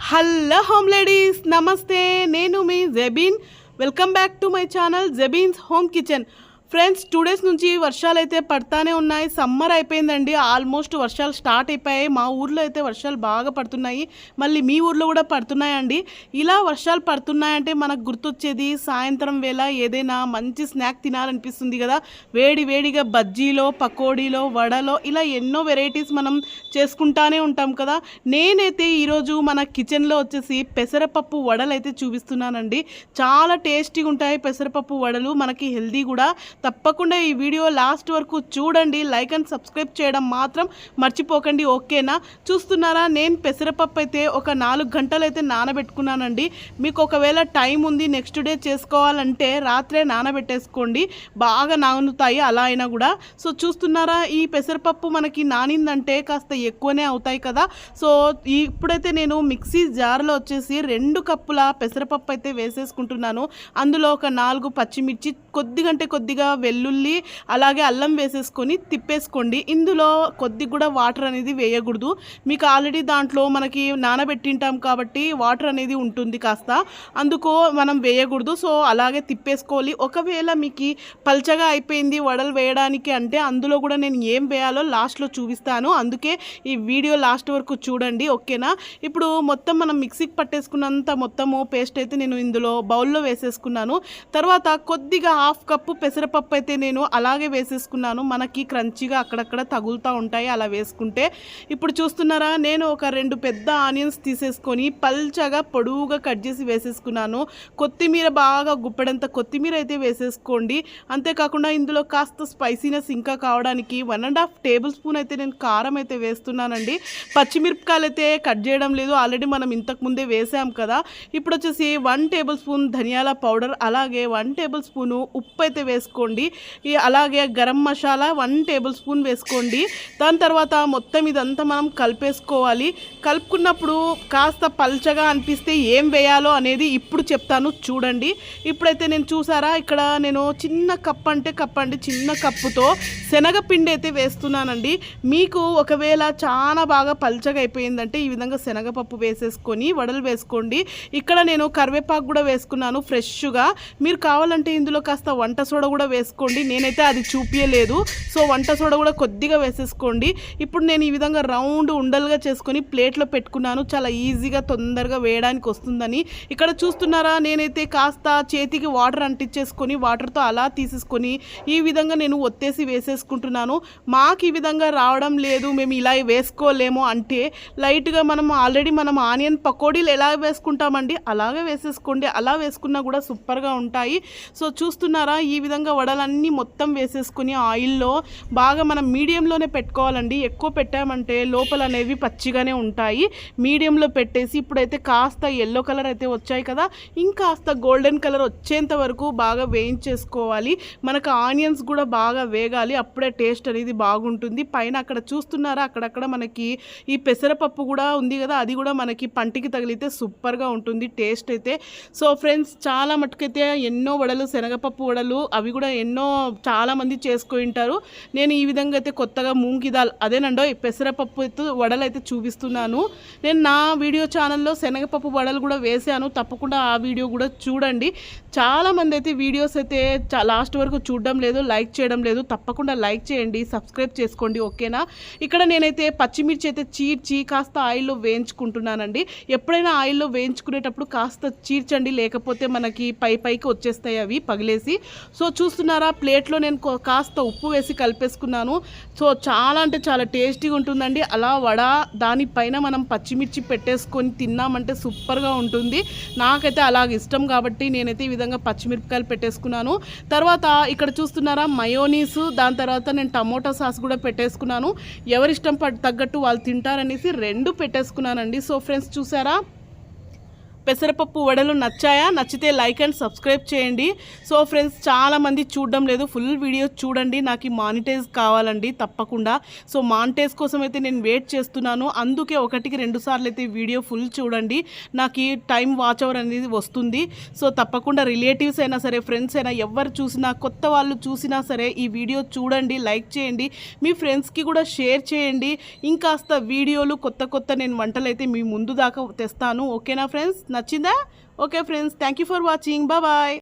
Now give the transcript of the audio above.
Hello home ladies నమస్తే నేను మీ Jabeen welcome back to my channel Jabeen's home kitchen friends two days నుంచి వర్షాలు అయితే పడతానే ఉన్నాయి. సమ్మర్ అయిపోయిందండి. ఆల్మోస్ట్ వర్షాలు స్టార్ట్ అయిపోయాయి. మా ఊర్లో అయితే వర్షాలు బాగా పడుతున్నాయి. మళ్ళీ మీ ఊర్లో కూడా పడుతున్నాయండి. ఇలా వర్షాలు పడుతున్నాయంటే మనకు గుర్తొచ్చేది సాయంత్రం వేళ ఏదైనా మంచి స్నాక్ తినాలనిపిస్తుంది కదా. వేడి వేడిగా బజ్జీలో పకోడీలో వడలో ఇలా ఎన్నో వెరైటీస్ మనం చేసుకుంటానే ఉంటాం కదా. నేనైతే ఈరోజు మన కిచెన్లో వచ్చేసి పెసరపప్పు వడలు అయితే చూపిస్తున్నానండి. చాలా టేస్టీగా ఉంటాయి పెసరపప్పు వడలు. మనకి హెల్దీ కూడా. తప్పకుండా ఈ వీడియో లాస్ట్ వరకు చూడండి. లైక్ అండ్ సబ్స్క్రైబ్ చేయడం మాత్రం మర్చిపోకండి. ఓకేనా? చూస్తున్నారా? నేను పెసరపప్పు అయితే ఒక నాలుగు గంటలు అయితే నానబెట్టుకున్నానండి. మీకు ఒకవేళ టైం ఉంది నెక్స్ట్ డే చేసుకోవాలంటే రాత్రే నానబెట్టేసుకోండి. బాగా నానుతాయి అలా అయినా కూడా. సో చూస్తున్నారా? ఈ పెసరపప్పు మనకి నానిందంటే కాస్త ఎక్కువనే అవుతాయి కదా. సో ఇప్పుడైతే నేను మిక్సీ జార్లో వచ్చేసి రెండు కప్పుల పెసరపప్పు అయితే వేసేసుకుంటున్నాను. అందులో ఒక నాలుగు పచ్చిమిర్చి కొద్దిగంటే కొద్దిగా వెల్లుల్లి అలాగే అల్లం వేసేసుకొని తిప్పేసుకోండి. ఇందులో కొద్ది కూడా వాటర్ అనేది వేయకూడదు. మీకు ఆల్రెడీ దాంట్లో మనకి నానబెట్టింటాం కాబట్టి వాటర్ అనేది ఉంటుంది కాస్త. అందుకో మనం వేయకూడదు. సో అలాగే తిప్పేసుకోవాలి. ఒకవేళ మీకు పల్చగా అయిపోయింది వడలు వేయడానికి అంటే అందులో కూడా నేను ఏం వేయాలో లాస్ట్లో చూపిస్తాను. అందుకే ఈ వీడియో లాస్ట్ వరకు చూడండి. ఓకేనా? ఇప్పుడు మొత్తం మనం మిక్సీకి పట్టేసుకున్నంత మొత్తము పేస్ట్ అయితే నేను ఇందులో బౌల్లో వేసేసుకున్నాను. తర్వాత కొద్దిగా హాఫ్ కప్పు పెసరపప్పు అయితే నేను అలాగే వేసేసుకున్నాను. మనకి క్రంచిగా అక్కడక్కడ తగులుతూ ఉంటాయి. అలా వేసుకుంటే ఇప్పుడు చూస్తున్నారా? నేను ఒక రెండు పెద్ద ఆనియన్స్ తీసేసుకొని పల్చగా పొడువుగా కట్ చేసి వేసేసుకున్నాను. కొత్తిమీర బాగా గుప్పెడంత కొత్తిమీర అయితే వేసేసుకోండి. అంతేకాకుండా ఇందులో కాస్త స్పైసీనెస్ ఇంకా కావడానికి one and half tablespoon అయితే నేను కారం అయితే వేస్తున్నానండి. పచ్చిమిరపకాయలు అయితే కట్ చేయడం లేదు. ఆల్రెడీ మనం ఇంతకు ముందే వేసాం కదా. ఇప్పుడు వచ్చేసి వన్ టేబుల్ స్పూన్ ధనియాల పౌడర్ అలాగే వన్ టేబుల్ స్పూను ఉప్పు అయితే వేసుకోండి. ఈ అలాగే garam masala one tablespoon వేసుకోండి. దాని తర్వాత మొత్తం ఇదంతా మనం కలిపేసుకోవాలి. కలుపుకున్నప్పుడు కాస్త పల్చగా అనిపిస్తే ఏం వేయాలో అనేది ఇప్పుడు చెప్తాను చూడండి. ఇప్పుడైతే నేను చూసారా? ఇక్కడ నేను చిన్న కప్ అంటే కప్ అండి. చిన్న కప్పుతో శనగపిండి అయితే వేస్తున్నానండి. మీకు ఒకవేళ చాలా బాగా పల్చగా అయిపోయిందంటే ఈ విధంగా శనగపప్పు వేసేసుకొని వడలు వేసుకోండి. ఇక్కడ నేను కరివేపాకు కూడా వేసుకున్నాను ఫ్రెష్గా. మీరు కావాలంటే ఇందులో కాస్త వంట సోడా కూడా వేసుకోండి. నేనైతే అది చూపించలేదు సో వంట సోడా కూడా కొద్దిగా వేసేసుకోండి. ఇప్పుడు నేను ఈ విధంగా రౌండ్ ఉండలుగా చేసుకొని ప్లేట్లో పెట్టుకున్నాను. చాలా ఈజీగా తొందరగా వేయడానికి వస్తుందని. ఇక్కడ చూస్తున్నారా? నేనైతే కాస్త చేతికి వాటర్ అంటించేసుకొని వాటర్తో అలా తీసేసుకొని ఈ విధంగా నేను ఒత్తేసి వేసేసుకుంటున్నాను. మాకు ఈ విధంగా రావడం లేదు. మేము ఇలా వేసుకోలేము అంటే లైట్గా మనం ఆల్రెడీ మనం ఆనియన్ పకోడీలు ఎలా వేసుకుంటామండి? అలాగే వేసేసుకోండి. అలా వేసుకున్నా కూడా సూపర్గా ఉంటాయి. సో చూస్తున్నారా? ఈ విధంగా వడలన్నీ మొత్తం వేసేసుకుని ఆయిల్లో బాగా మనం మీడియంలోనే పెట్టుకోవాలండి. ఎక్కువ పెట్టామంటే లోపల అనేవి పచ్చిగానే ఉంటాయి. మీడియంలో పెట్టేసి ఇప్పుడైతే కాస్త ఎల్లో కలర్ అయితే వచ్చాయి కదా ఇంకాస్త గోల్డెన్ కలర్ వచ్చేంత వరకు బాగా వేయించేసుకోవాలి. మనకు ఆనియన్స్ కూడా బాగా వేగాలి అప్పుడే టేస్ట్ అనేది బాగుంటుంది. పైన అక్కడ చూస్తున్నారా అక్కడక్కడ మనకి ఈ పెసరపప్పు కూడా ఉంది కదా అది కూడా మనకి పంటికి తగిలితే సూపర్గా ఉంటుంది టేస్ట్ అయితే. సో ఫ్రెండ్స్ చాలా మటుకైతే ఎన్నో వడలు శనగపప్పు వడలు అవి కూడా ఎన్నో చాలామంది చేసుకుని ఉంటారు. నేను ఈ విధంగా అయితే కొత్తగా మూంగిదాల్ అదేనండో పెసరపప్పు అయితే వడలు అయితే చూపిస్తున్నాను. నేను నా వీడియో ఛానల్లో శనగపప్పు వడలు కూడా వేశాను. తప్పకుండా ఆ వీడియో కూడా చూడండి. చాలా మంది అయితే వీడియోస్ అయితే లాస్ట్ వరకు చూడడం లేదు లైక్ చేయడం లేదు. తప్పకుండా లైక్ చేయండి సబ్స్క్రైబ్ చేసుకోండి ఓకేనా? ఇక్కడ నేనైతే పచ్చిమిర్చి అయితే చీర్చి కాస్త ఆయిల్లో వేయించుకుంటున్నానండి. ఎప్పుడైనా ఆయిల్లో వేయించుకునేటప్పుడు కాస్త చీర్చండి లేకపోతే మనకి పై పైకి వచ్చేస్తాయి అవి పగిలేసి. సో చూస్తున్నారా? ప్లేట్లో నేను కాస్త ఉప్పు వేసి కలిపేసుకున్నాను. సో చాలా అంటే చాలా టేస్టీగా ఉంటుందండి. అలా వడ దానిపైన మనం పచ్చిమిర్చి పెట్టేసుకొని తిన్నామంటే సూపర్గా ఉంటుంది. నాకైతే అలాగ ఇష్టం కాబట్టి నేనైతే ఈ విధంగా పచ్చిమిరపకాయలు పెట్టేసుకున్నాను. తర్వాత ఇక్కడ చూస్తున్నారా మయోనీస్ దాని తర్వాత నేను టమోటా సాస్ కూడా పెట్టేసుకున్నాను. ఎవరిష్టం తగ్గట్టు వాళ్ళు తింటారనేసి రెండు పెట్టేసుకున్నానండి. సో ఫ్రెండ్స్ చూసారా? పెసరపప్పు వడలు నచ్చాయా? నచ్చితే లైక్ అండ్ సబ్స్క్రైబ్ చేయండి. సో ఫ్రెండ్స్ చాలామంది చూడడం లేదు. ఫుల్ వీడియోస్ చూడండి. నాకు ఈ మానిటైజ్ కావాలండి తప్పకుండా. సో మానిటైజ్ కోసం అయితే నేను వెయిట్ చేస్తున్నాను. అందుకే ఒకటికి రెండు సార్లు అయితే వీడియో ఫుల్ చూడండి. నాకు ఈ టైం వాచ్ అవర్ అనేది వస్తుంది. సో తప్పకుండా రిలేటివ్స్ అయినా సరే ఫ్రెండ్స్ అయినా ఎవరు చూసినా కొత్త వాళ్ళు చూసినా సరే ఈ వీడియో చూడండి లైక్ చేయండి. మీ ఫ్రెండ్స్కి కూడా షేర్ చేయండి. ఇంకాస్త వీడియోలు కొత్త కొత్త నేను వంటలు అయితే మీ ముందు దాకా తెస్తాను. ఓకేనా ఫ్రెండ్స్? నచ్చిందా okay friends thank you for watching bye